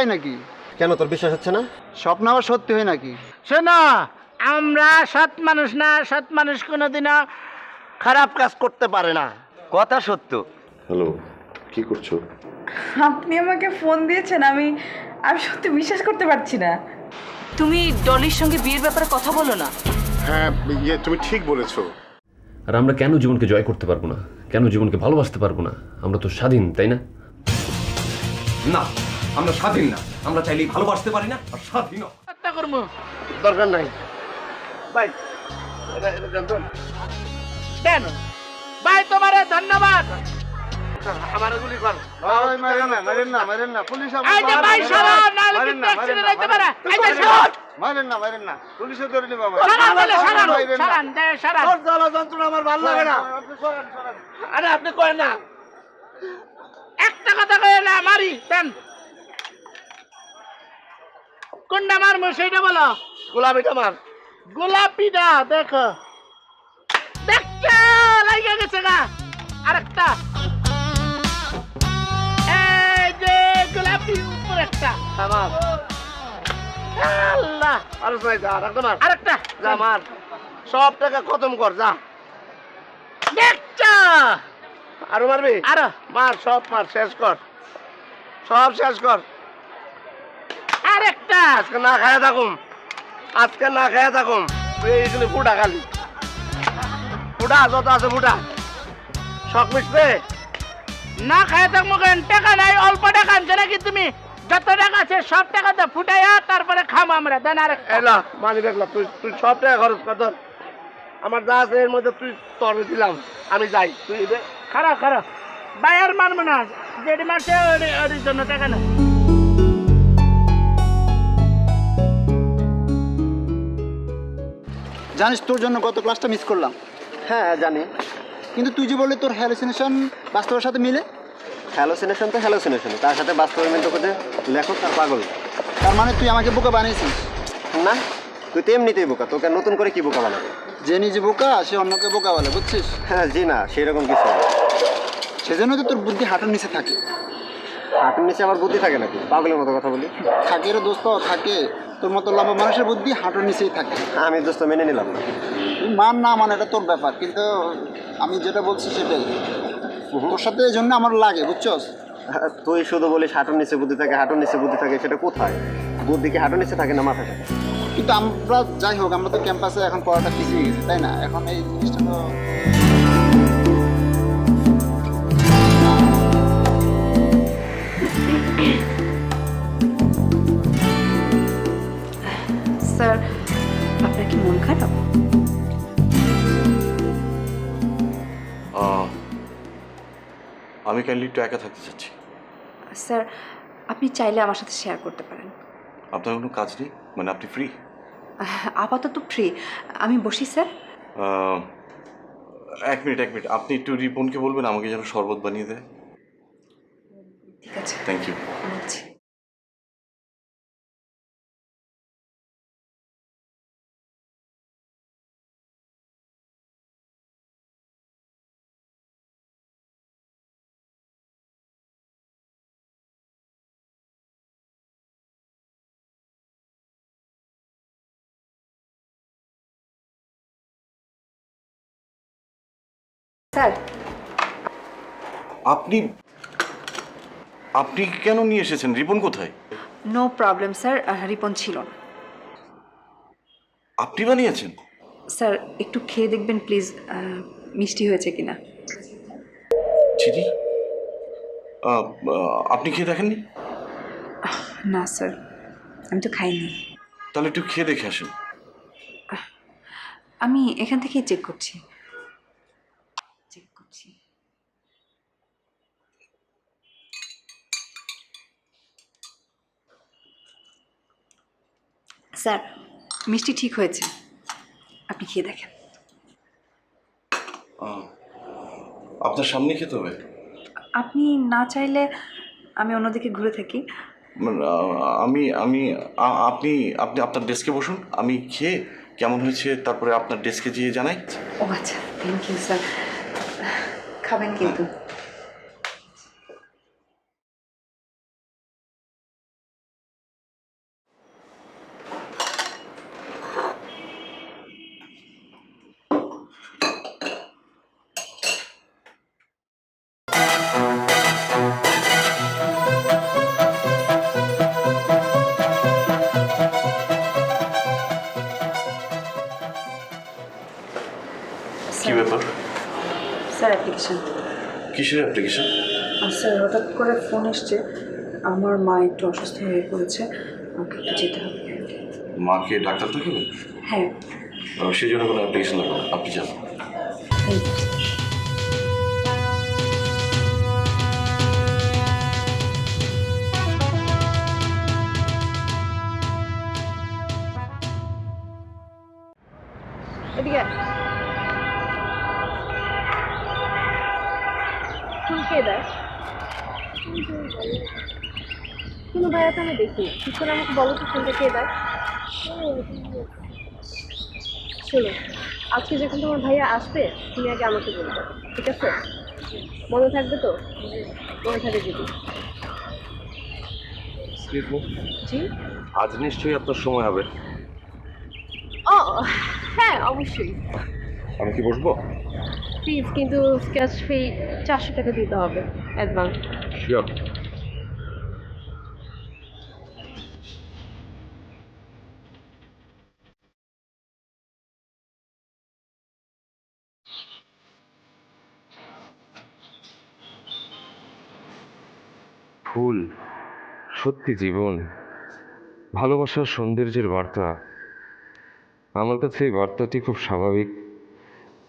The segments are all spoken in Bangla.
তাই নাকি? কেন তোর বিশ্বাস হচ্ছে না? স্বপ্ন আবার সত্যি হয় নাকি? শোনো আমরা সৎ মানুষ না সৎ মানুষ কোনোদিনও খারাপ কাজ করতে পারে না। কথা সত্য। হ্যালো কি করছ? আপনি আমাকে ফোন দিয়েছেন আমি আমি সত্যি বিশ্বাস করতে পারছি না। তুমি ডলির সঙ্গে বিয়ের ব্যাপারে কথা বলো না। হ্যাঁ ইয়ে তুমি ঠিক বলেছ। আর আমরা কেন জীবনকে জয় করতে পারব না? কেন জীবনকে ভালোবাসতে পারব না? আমরা তো স্বাধীন তাই না? না। আমরা স্বাধীন না। আমরা চাইলেই ভালোবাসতে পারি না আর স্বাধীন হত্যা করব দরকার নাই। ভাই দেন। ভাই তোমার ধন্যবাদ। আমার গুলি কর। মারেন না মারেন না মারেন না। পুলিশ এই যে ভাই সরা নাহলে কিন্তু অ্যাক্সিডেন্ট হইতে পারে। এই যে সরান মারেন না মারেন না। পুলিশে ধরে নিবা সরান বলে সরান। সরান দে সরান। জ্বালা যন্ত্রণা আমার ভালো লাগে না। আরে আপনি কয় না? একটা কথা কয় না মারি দেন। কোনটা মারবো সেইটা বলো। গোলাপিটা মার। গোলাপিটা দেখো। দেখছ লাগিয়ে গেছে গা। আরেকটা। এই যে গোলাপি উপর একটা। আমার আল্লাহ। আরে ভাই যা আরেকটা মার। আরেকটা। যা মার। সব টাকা খতম কর যা। দেখছ। আরও মারবি? আরও। মার সব মার শেষ কর। সব শেষ কর। আজকে না খায়া থাকুম। আজকে না খায়া থাকুম। এইখানে ফুটা খালি। ফুটা যত আছে ফুটা শখ মিশবে না খায়া থাকব কেন? টাকা নাই অল্প টাকা আনছে নাকি তুমি? যত টাকা আছে সব টাকা তো ফুটাইয়া তারপরে খাম আমরা দেন আর এলা মানি দেখলাম তুই তুই সব টাকা খরচ কর। আমার যা আছে এর মধ্যে তুই তরে দিলাম আমি যাই। তুই খারাপ খারাপ। বাইর মানবো না যেটি মারছে ওর জন্য টাকা না জানিস তোর জন্য গত ক্লাসটা মিস করলাম। হ্যাঁ জানি। কিন্তু তুই যে বললি তোর হ্যালুসিনেশন বাস্তবের সাথে মিলে? হ্যালোসিনেশন তো হ্যালোসিনেশন তার সাথে বাস্তবে মিলতে করতে লেখক আর পাগল। তার মানে তুই আমাকে বোকা বানিয়েছিস? না তুই তো এমনিতেই বোকা তোকে নতুন করে কি বোকা বানাবে? যে নিজে বোকা সে অন্যকে বোকা বলে বুঝছিস? হ্যাঁ জি না সেরকম কিছু না। সেজন্য তো তোর বুদ্ধি হাঁটুর নিচে থাকে। হাঁটুর নিচে আমার বুদ্ধি থাকে নাকি? পাগলের মতো কথা বলি। থাকে রে দোস্ত থাকে। তোর মতো লম্বা মানুষের বুদ্ধি হাঁটুর নিচেই থাকে। আমি দোস্ত মেনে নিলাম না। মান না মান এটা তোর ব্যাপার কিন্তু আমি যেটা বলছি সেটাই। তোর সাথে এই জন্য আমার লাগে বুঝছস? তুই শুধু বলিস হাঁটুর নিচে বুদ্ধি থাকে হাঁটুর নিচে বুদ্ধি থাকে সেটা কোথায়? বুদ্ধি কি হাঁটুর নিচে থাকে না মাথায় থাকে? কিন্তু আমরা যাই হোক আমরা তো ক্যাম্পাসে এখন পড়াটা পিছিয়ে গেছি তাই না? এখন এই জিনিসটা তো স্যার আপনার কি মন খারাপ? আমি কাইন্ডলি একটু একা থাকতে চাচ্ছি। স্যার আপনি চাইলে আমার সাথে শেয়ার করতে পারেন। আপনার কোনো কাজ নেই? মানে আপনি ফ্রি আপাতত ফ্রি আমি বসি স্যার। এক মিনিট এক মিনিট। আপনি একটু রিপনকে বলবেন আমাকে যেন শরবত বানিয়ে দেয়। ঠিক আছে। Thank you sir. আপনি আপনি কেন নিয়ে এসেছেন? রিপন কোথায়? নো প্রবলেম স্যার রিপন ছিল না। আপনি বানিয়েছেন? স্যার একটু খেয়ে দেখবেন প্লিজ। মিষ্টি হয়েছে কিনা। চিনি আপনি খেয়ে দেখেননি? না স্যার। আমি তো খাইনি। তাহলে একটু খেয়ে দেখে আসেন। আমি এখান থেকেই চেক করছি চেক করছি স্যার মিষ্টি ঠিক হয়েছে। আপনি খেয়ে দেখেন। আপনার সামনে খেতে হবে? আপনি না চাইলে আমি অন্যদিকে ঘুরে থাকি। আমি আমি আপনি আপনি আপনার ডেস্কে বসুন আমি খেয়ে কেমন হয়েছে তারপরে আপনার ডেস্কে যেয়ে জানাই। ও আচ্ছা থ্যাংক ইউ স্যার খাবেন কিন্তু। স্যার অ্যাপ্লিকেশন কিসের অ্যাপ্লিকেশন স্যার হঠাৎ করে ফোন এসছে। আমার মা একটু অসুস্থ হয়ে পড়েছে। আমাকে একটু যেতে হবে। মাকে ডাক্তার দেখাবেন? হ্যাঁ। সেই জন্য কোনো অ্যাপ্লিকেশন লাগবে আপনি যান। কে দেয় কোনো ভাইয়া তো আমি দেখি ঠিক করে আমাকে বলো তো ফুলটা কে দেয় শোনো আজকে যখন তোমার ভাইয়া আসবে তুমি আগে আমাকে বলবে ঠিক আছে? মনে থাকবে তো? মনে থাকবে যদি জি? আজ নিশ্চয়ই আপনার সময় হবে। ও হ্যাঁ অবশ্যই। আমি কি বসবো? প্লিজ কিন্তু স্কেচ ফি চারশো টাকা দিতে হবে অ্যাডভান্স শিওর ফুল সত্যি জীবন। ভালোবাসার সৌন্দর্যের বার্তা। আমার কাছে এই বার্তাটি খুব স্বাভাবিক।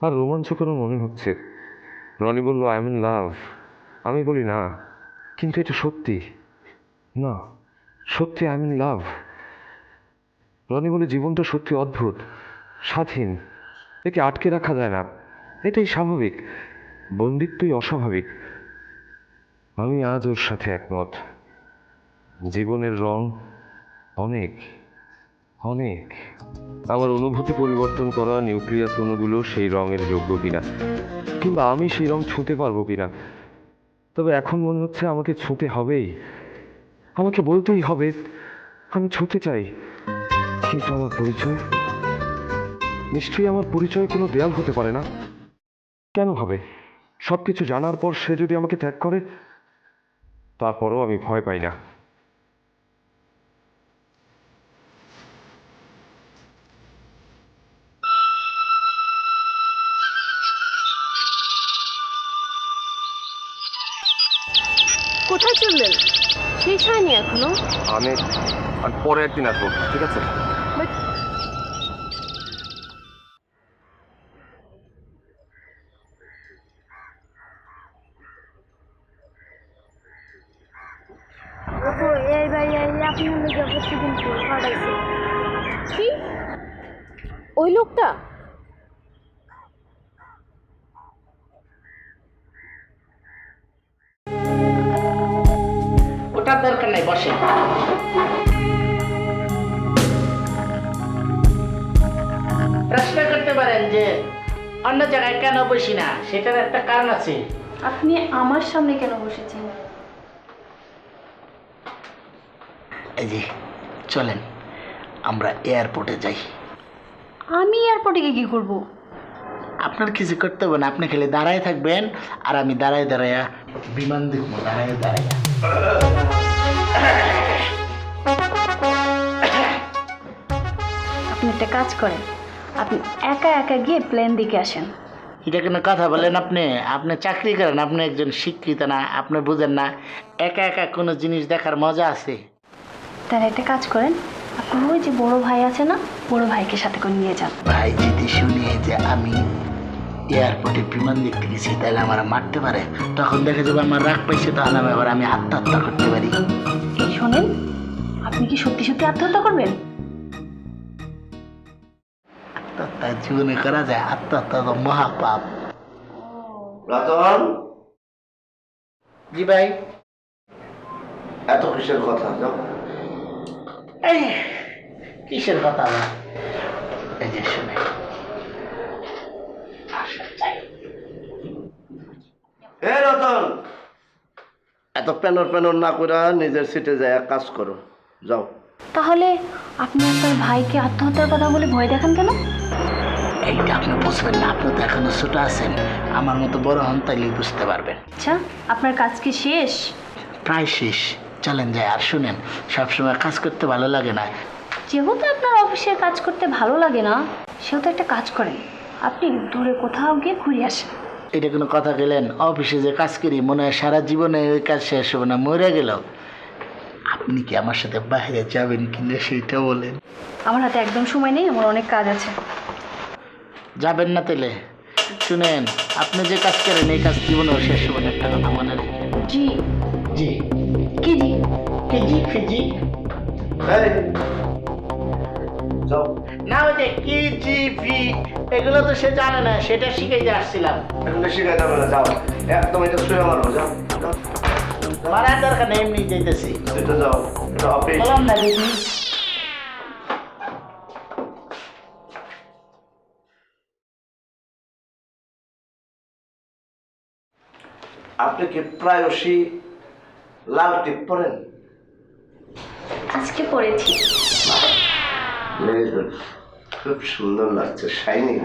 আর রোমাঞ্চকরও মনে হচ্ছে। রনি বলল আই এম ইন লাভ আমি বলি, না। কিন্তু এটা সত্যি। না, সত্যি I am in love Roni বলে, জীবনটা সত্যি অদ্ভুত, স্বাধীন। একে আটকে রাখা যায় না। এটাই স্বাভাবিক। বন্দিত্বই অস্বাভাবিক। আমি আজ ওর সাথে একমত। জীবনের রং অনেক। অনেক। আমার অনুভূতি পরিবর্তন করা নিউক্লিয়াস অণুগুলো সেই রঙের যোগ্য কিনা, কিংবা আমি সেই রং ছুঁতে পারব কিনা? তবে এখন মনে হচ্ছে আমাকে ছুঁতে হবেই। আমাকে বলতেই হবে, আমি ছুঁতে চাই। কিন্তু আমার পরিচয়? নিশ্চয়ই আমার পরিচয় কোনো দেয়াল হতে পারে না। কেন হবে? সব কিছু জানার পর সে যদি আমাকে ত্যাগ করে, তারপরও আমি ভয় পাই না। কোথায় চললেন। শেষ হয়নি এখনও? আমি আমি পরে একদিন আসব ঠিক আছে? ওটার বসে। প্রশ্ন করতে পারেন যে অন্য জায়গায় কেন বসি না? সেটার একটা কারণ আছে। আপনি আমার সামনে কেন বসেছেন? এই যে চলেন আমরা এয়ারপোর্টে যাই। আমি এয়ারপোর্টে গিয়ে কি করব? আপনার কিছু করতে হবে না আপনি খালি দাঁড়ায় থাকবেন আর আমি দাঁড়ায় দাঁড়ায় বিমান দেখব দাঁড়ায় দাঁড়ায়। আপনি একটা কাজ করেন। আপনি একা একা গিয়ে প্লেন দিকে আসেন। এটা কোনো কথা বলেন আপনি? আপনি চাকরি করেন আপনি একজন শিক্ষিত না আপনি বুঝেন না একা একা কোনো জিনিস দেখার মজা আছে? তাহলে একটা কাজ করেন আপনার ওই যে বড় ভাই আছে না বড় ভাইকে সাথে করে নিয়ে যান। ভাই যদি শুনে যে আমি এয়ারপোর্টে বিমান দেখতে গেছি তাহলে আমার মারতে পারে। তখন দেখে যাবে আমার রাগ পাইছে তখন আমি আবার আমি আত্মহত্যা করতে পারি। এই শোনেন আপনি কি সত্যি সত্যি আত্মহত্যা করবেন? আত্মহত্যা জীবনে করা যায় আত্মহত্যা তো মহাপাপ। রতন? জি ভাই। এত কিসের কথা যাও। এই কিসের কথা এই যে শুনে আসেন যাই। হে রতন। এত প্যানর প্যানর না করে নিজের সিটে যায় কাজ করো। যাও। তাহলে আপনি আপনার ভাইকে আত্মহত্যার কথা বলে ভয় দেখান কেন? এইটা আপনি বুঝবেন না আপনি তো এখনও ছোট আছেন। আমার মতো বড় হন তাইলেই বুঝতে পারবেন। আচ্ছা আপনার কাজ কি শেষ? প্রায় শেষ। চলেন যাই আর শুনেন সবসময় কাজ করতে ভালো লাগে না। যেহেতু আপনার অফিসের কাজ করতে ভালো লাগে না সেহেতু একটা কাজ করেন। আপনি দূরে কোথাও গিয়ে ঘুরে আসেন। এটা কোনো কথা গেলেন অফিসে যে কাজ করি মনে হয় সারা জীবনে ওই কাজ শেষ হবে না মরে গেল। আপনি কি আমার সাথে বাইরে যাবেন কিনা সেইটা বলেন। আমার হাতে একদম সময় নেই আমার অনেক কাজ আছে। যাবেন না তেলে শুনেন আপনি যে কাজ করেন এই কাজ জীবনেও শেষ হবে না একটা কথা মনে রাখেন। জি। জি। কি জি? ফিজি এই, যাও না ওই যে কি জি ফি এগুলো তো সে জানে না সেটা শিখাইতে আসছিলাম। এগুলো শিখাই যাবে না যাও। একদম এটা শুয়ে মারবো যাও। যাও। মারার দরকার নেই এমনি যেতেছি এটা যাও এটা অফিস বললাম না দিদি। আপনি কি প্রায়শই লাল টিপ পরেন? আজকে পড়েছি Very good. খুব সুন্দর লাগছে শাইনিং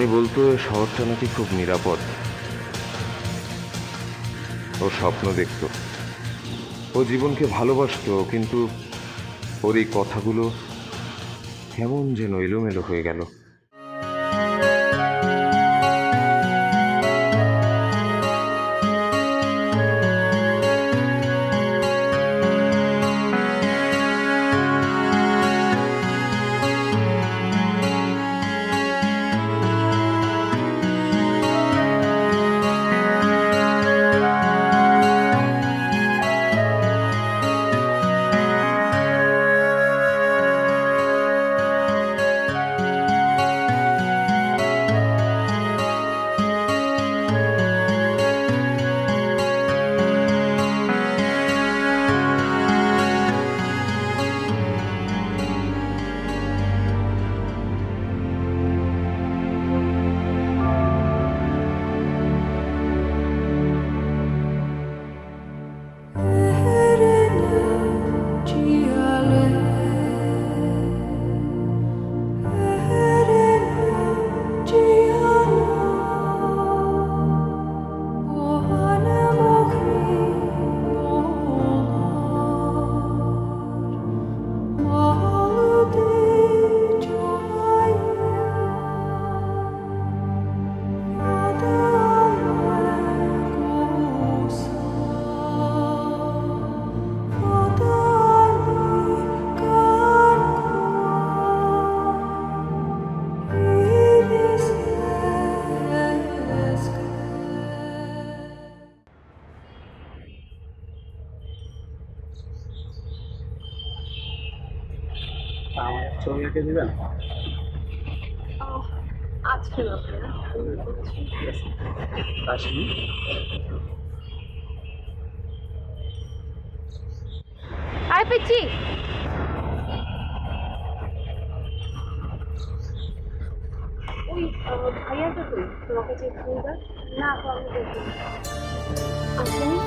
রনি বলতো শহরটা নাকি খুব নিরাপদ। ও স্বপ্ন দেখত। ও জীবনকে ভালোবাসত, কিন্তু ওর এই কথাগুলো কেমন যেন এলোমেলো হয়ে গেল। এঁকে দিবেন? আজকে না পিচ্ছি! ওই ভাইয়াটা তোমাকে যে ফুলটা না তো আমি দেখি। আসেনি?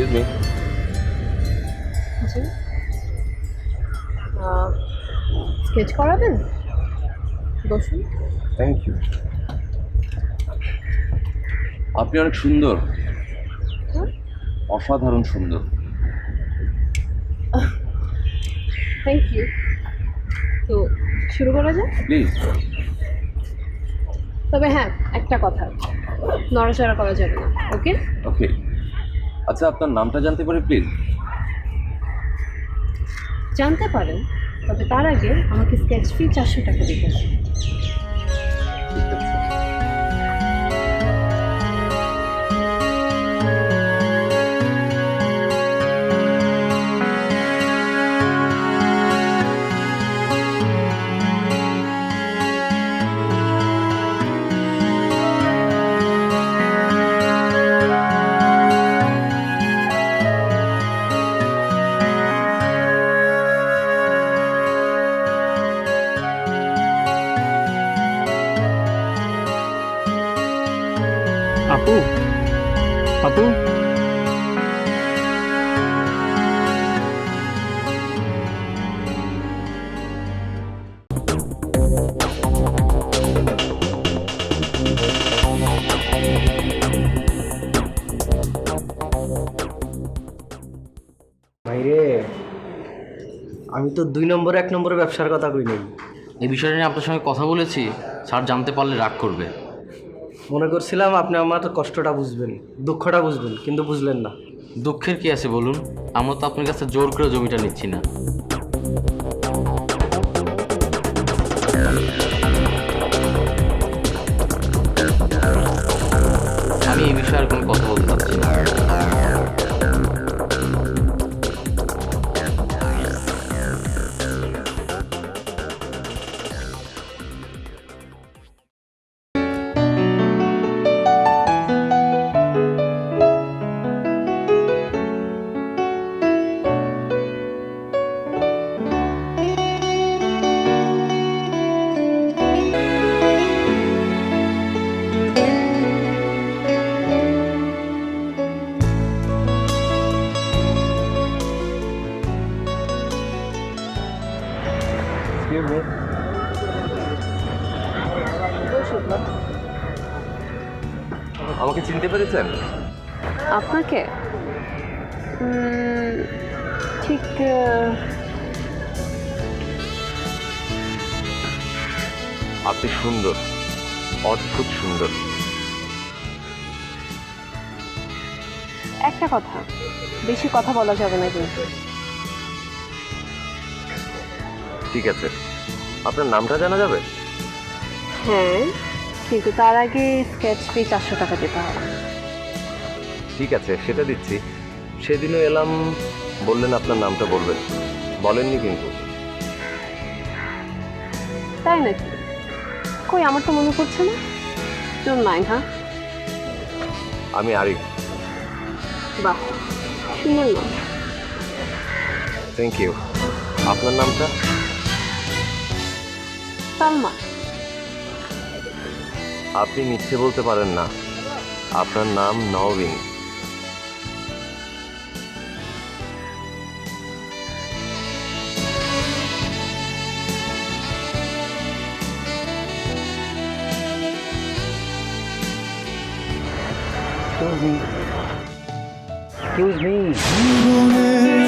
এক্সকিউজ মি জি স্কেচ করাবেন? বসুন। থ্যাংক ইউ আপনি অনেক সুন্দর। অসাধারণ সুন্দর। থ্যাংক ইউ তো শুরু করা যাক? প্লিজ তবে হ্যাঁ একটা কথা। নড়াচড়া করা যাবে না ওকে ওকে আচ্ছা আপনার নামটা জানতে পারি প্লিজ জানতে পারেন, তবে তার আগে আমাকে স্কেচ ফি চারশো টাকা দিতে হবে। আমি তো দুই নম্বর এক নম্বরে ব্যবসার কথা কই নাই। এই বিষয়টা নিয়ে আপনার সঙ্গে কথা বলেছি স্যার জানতে পারলে রাগ করবে। মনে করছিলাম আপনি আমার কষ্টটা বুঝবেন দুঃখটা বুঝবেন কিন্তু বুঝলেন না। দুঃখের কি আছে বলুন? আমরা তো আপনার কাছে জোর করে জমিটা নিচ্ছি না। আমাকে চিনতে পেরেছেন? আপনাকে? ঠিক আপনি সুন্দর অদ্ভুত সুন্দর। একটা কথা বেশি কথা বলা যাবে না কিন্তু। ঠিক আছে। আপনার নামটা জানা যাবে? হ্যাঁ। কিন্তু তার আগে স্কেচ ফি চারশো টাকা দিতে হবে। ঠিক আছে সেটা দিচ্ছি। সেদিনও এলাম বললেন আপনার নামটা বলবেন। বলেননি কিন্তু। তাই নাকি? কই আমার তো মনে পড়ছে না। ডোন্ট মাইন্ড হ্যাঁ? আমি আরিফ। বাহ শুনুন না থ্যাংক ইউ আপনার নামটা? সালমা। আপনি মিথ্যে বলতে পারেন না। আপনার নাম নওবিন। এক্সকিউজ মি জীবনের মার প্যাচে